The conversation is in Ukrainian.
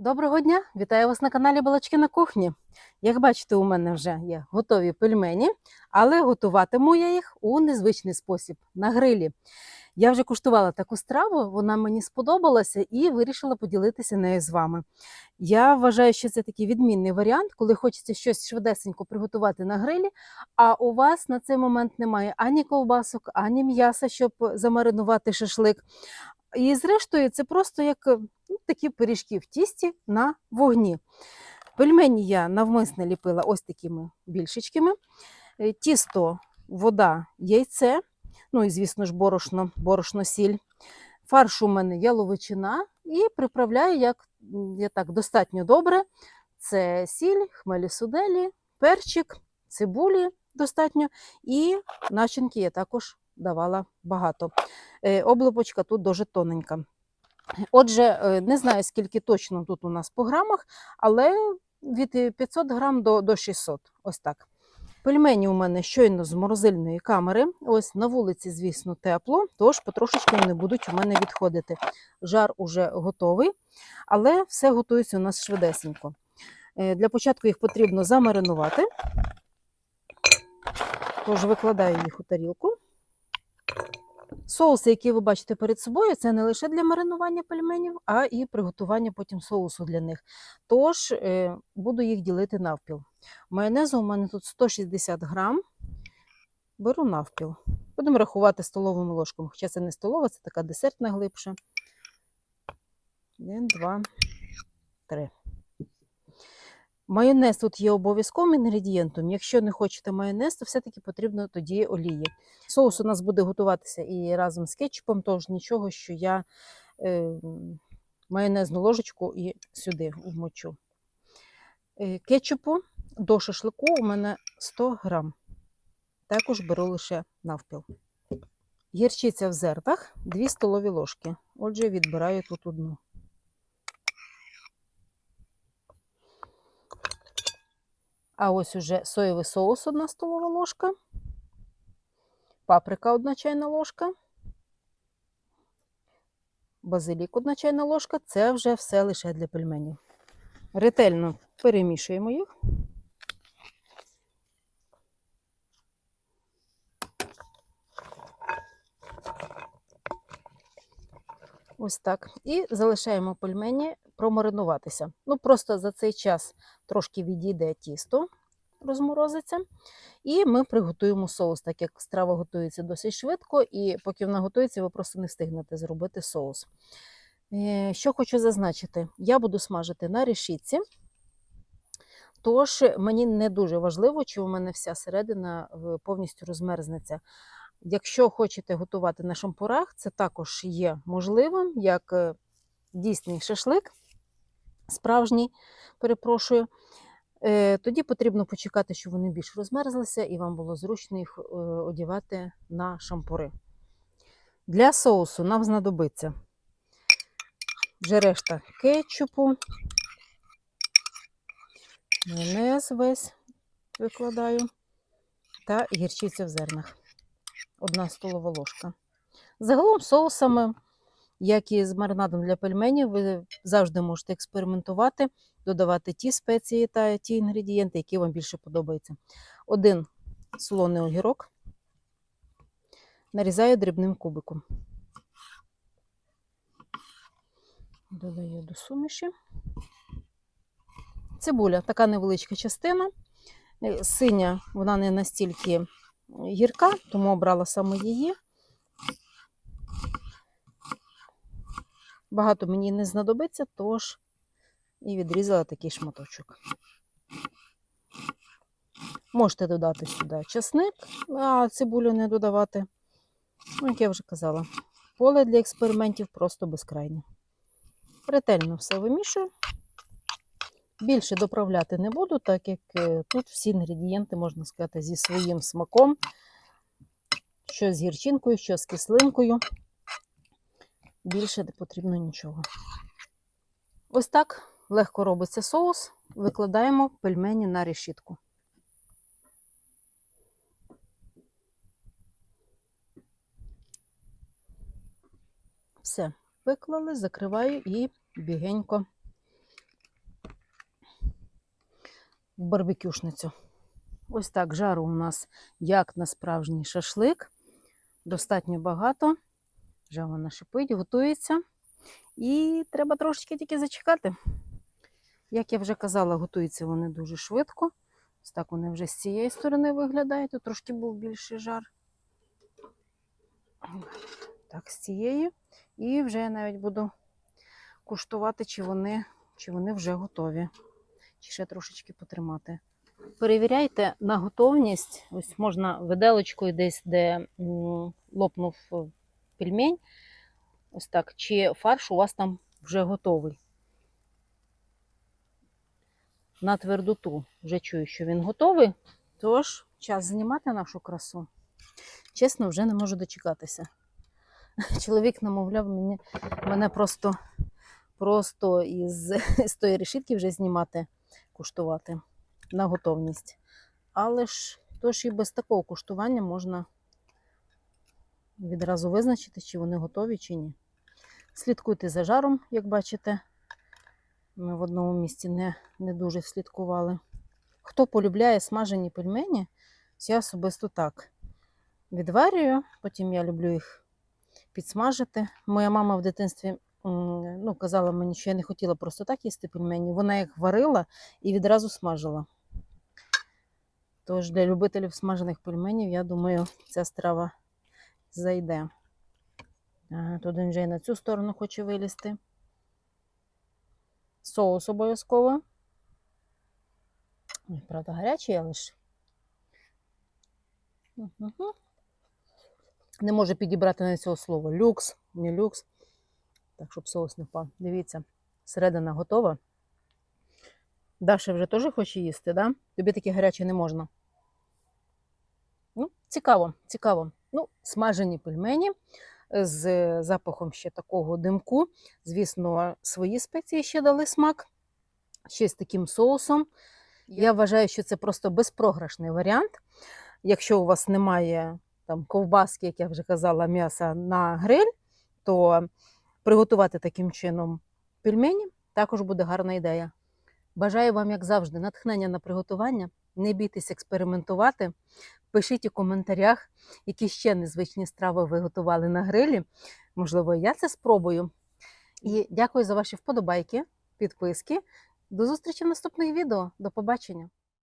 Доброго дня! Вітаю вас на каналі Балачки на кухні. Як бачите, у мене вже є готові пельмені, але готуватиму я їх у незвичний спосіб на грилі. Я вже куштувала таку страву, вона мені сподобалася і вирішила поділитися нею з вами. Я вважаю, що це такий відмінний варіант, коли хочеться щось швидесенько приготувати на грилі, а у вас на цей момент немає ані ковбасок, ані м'яса, щоб замаринувати шашлик. І зрештою, це просто як такі пиріжки в тісті на вогні. Пельмені я навмисно ліпила ось такими більшечками. Е, Тісто, вода, яйце, ну і, звісно ж, борошно, борошно сіль. Фарш у мене яловичина і приправляю як я так достатньо добре. Це сіль, хмелі суделі, перчик, цибулі достатньо. І начинки я також давала багато. Е, Облипочка тут дуже тоненька. Отже, е, не знаю, скільки точно тут у нас по грамах, але від е, 500 грам до, до 600. Ось так. Пельмені у мене щойно з морозильної камери. Ось на вулиці, звісно, тепло, тож потрошечки вони будуть у мене відходити. Жар уже готовий, але все готується у нас швидесенько. Е, Для початку їх потрібно замаринувати. Тож викладаю їх у тарілку. Соуси, які ви бачите перед собою, це не лише для маринування пельменів, а і приготування потім соусу для них. Тож е, буду їх ділити навпіл. Майонезу у мене тут 160 грам. Беру навпіл. Будемо рахувати столовими ложками. Хоча це не столова, це така десертна глибша. Один, два, три. Майонез тут є обов'язковим інгредієнтом. Якщо не хочете майонез, то все-таки потрібно тоді олії. Соус у нас буде готуватися і разом з кетчупом, тож нічого, що я е, майонезну ложечку і сюди вмочу. Е, кетчупу до шашлику у мене 100 грам. Також беру лише навпіл. Гірчиця в зернах 2 столові ложки. Отже, відбираю тут одну. А ось уже соєвий соус 1 столова ложка, паприка 1 чайна ложка, базилік 1 чайна ложка. Це вже все лише для пельменів. Ретельно перемішуємо їх. Ось так. І залишаємо пельмені промаринуватися. Ну, просто за цей час трошки відійде тісто, розморозиться. І ми приготуємо соус, так як страва готується досить швидко, і поки вона готується, ви просто не встигнете зробити соус. Е, Що хочу зазначити, я буду смажити на решітці. Тож мені не дуже важливо, чи у мене вся середина повністю розмерзнеться. Якщо хочете готувати на шампурах, це також є можливим, як е, дійсний шашлик, справжній, перепрошую. Е, Тоді потрібно почекати, щоб вони більш розмерзлися, і вам було зручно їх е, одягати на шампури. Для соусу нам знадобиться вже решта кетчупу, майонез весь викладаю та гірчиця в зернах. Одна столова ложка. Загалом соусами, як і з маринадом для пельменів, ви завжди можете експериментувати, додавати ті спеції та ті інгредієнти, які вам більше подобаються. Один солоний огірок нарізаю дрібним кубиком. Додаю до суміші. Цибуля така невеличка частина. Е, Синя, вона не настільки гірка, тому обрала саме її. Багато мені не знадобиться, тож і відрізала такий шматочок. Можете додати сюди часник, а цибулю не додавати. Ну, як я вже казала, поле для експериментів просто безкрайнє. Ретельно все вимішую. Більше доправляти не буду, так як е, тут всі інгредієнти, можна сказати, зі своїм смаком. Що з гірчинкою, що з кислинкою. Більше не потрібно нічого. Ось так легко робиться соус. Викладаємо пельмені на решітку. Все, виклали, закриваю і бігенько в барбекюшницю. Ось так жару у нас як на справжній шашлик. Достатньо багато. Вже вона шипить, готується. І треба трошечки тільки зачекати. Як я вже казала, готуються вони дуже швидко. Ось так вони вже з цієї сторони виглядають. Тут трошки був більший жар. Так, з цієї. І вже я навіть буду куштувати, чи вони, чи вони вже готові. Чи ще трошечки потримати. Перевіряйте на готовність. Ось можна виделочкою десь, де лопнув пельмень. Ось так. Чи фарш у вас там вже готовий. На твердоту вже чую, що він готовий. Тож, час знімати нашу красу. Чесно, вже не можу дочекатися. Чоловік намовляв мені, мене просто, просто із, з тої решітки вже знімати, куштувати на готовність. Але ж тож і без такого куштування можна відразу визначити, чи вони готові, чи ні. Слідкуйте за жаром, як бачите. Ми в одному місці не, не дуже слідкували. Хто полюбляє смажені пельмені, я особисто так відварюю, потім я люблю їх підсмажити. Моя мама в дитинстві ну, казала мені, що я не хотіла просто так їсти пельмені. Вона їх варила і відразу смажила. Тож для любителів смажених пельменів, я думаю, ця страва зайде. Тут він вже і на цю сторону хоче вилізти. Соус обов'язково. Правда, гарячий, але ж. Мгм. Не можу підібрати на цього слова. Люкс, не люкс. Так, щоб соус не впав. Дивіться, середина готова. Даша вже теж хоче їсти, да? Тобі таке гаряче не можна. Ну, цікаво, цікаво. Ну, смажені пельмені з запахом ще такого димку. Звісно, свої спеції ще дали смак. Ще з таким соусом. Я вважаю, що це просто безпрограшний варіант. Якщо у вас немає там, ковбаски, як я вже казала, м'яса на гриль, то приготувати таким чином пельмені також буде гарна ідея. Бажаю вам, як завжди, натхнення на приготування. Не бійтесь експериментувати. Пишіть у коментарях, які ще незвичні страви ви готували на грилі. Можливо, я це спробую. І дякую за ваші вподобайки, підписки. До зустрічі в наступних відео. До побачення!